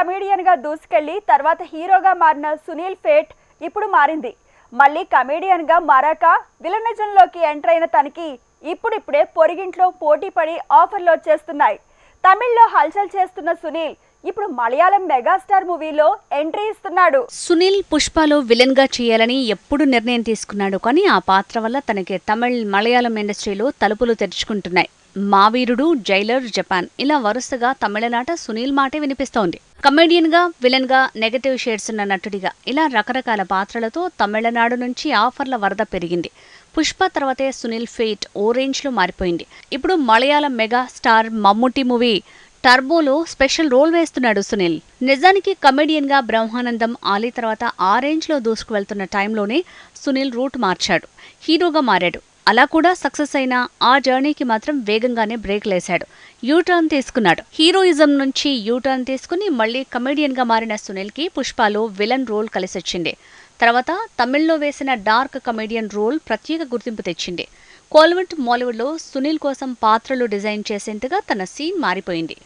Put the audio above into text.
కమేడియన్గా దూసుకెళ్ళి తర్వాత హీరోగా మారిన సునీల్ ఫేట్ ఇప్పుడు మారింది. మళ్ళీ కమేడియన్గా మారాక విలనిజంలోకి ఎంటర్ అయిన తనకి ఇప్పుడిప్పుడే పొరిగింట్లో పోటీ పడి ఆఫర్లు వచ్చేస్తున్నాయి తమిళ్ళో హల్చల్ చేస్తున్న సునీల్ ఇప్పుడు మలయాళం మెగాస్టార్ మూవీలో ఎంట్రీ ఇస్తున్నాడు. సునీల్ పుష్పలో విలన్గా చేయాలని ఎప్పుడు నిర్ణయం తీసుకున్నాడు కానీ ఆ పాత్ర వల్ల తనకి తమిళ్ మలయాళం ఇండస్ట్రీలో తలుపులు తెరుచుకుంటున్నాయి. మావీరుడు జైలర్ జపాన్ ఇలా వరుసగా తమిళనాట సునీల్ మాటే వినిపిస్తోంది. కమెడియన్గా విలన్గా నెగటివ్ షేడ్స్ ఉన్న నటుడిగా ఇలా రకరకాల పాత్రలతో తమిళనాడు నుంచి ఆఫర్ల వరద పెరిగింది. పుష్ప తర్వాతే సునీల్ ఫేట్ ఓ రేంజ్లో మారిపోయింది. ఇప్పుడు Malayalam mega star Mammootty movie టర్బోలో special role వేస్తున్నాడు సునీల్. నిజానికి కమెడియన్గా బ్రహ్మానందం ఆలీ తర్వాత ఆ రేంజ్లో దూసుకు వెళ్తున్న టైంలోనే సునీల్ రూట్ మార్చాడు. హీరోగా మారాడు. అలా కూడా సక్సెస్ అయిన ఆ జర్నీకి మాత్రం వేగంగానే బ్రేక్ లేశాడు. యూటర్న్ తీసుకున్నాడు. హీరోయిజం నుంచి యూటర్న్ తీసుకుని మళ్ళీ కమెడియన్గా మారిన సునీల్కి పుష్పలో విలన్ రోల్ కలిసొచ్చింది. తర్వాత తమిళ్ళో వేసిన డార్క్ కమెడియన్ రోల్ ప్రత్యేక గుర్తింపు తెచ్చింది. కోల్వెంట్ మాలీవుడ్లో సునీల్ కోసం పాత్రలు డిజైన్ చేసేంతగా తన సీన్ మారిపోయింది.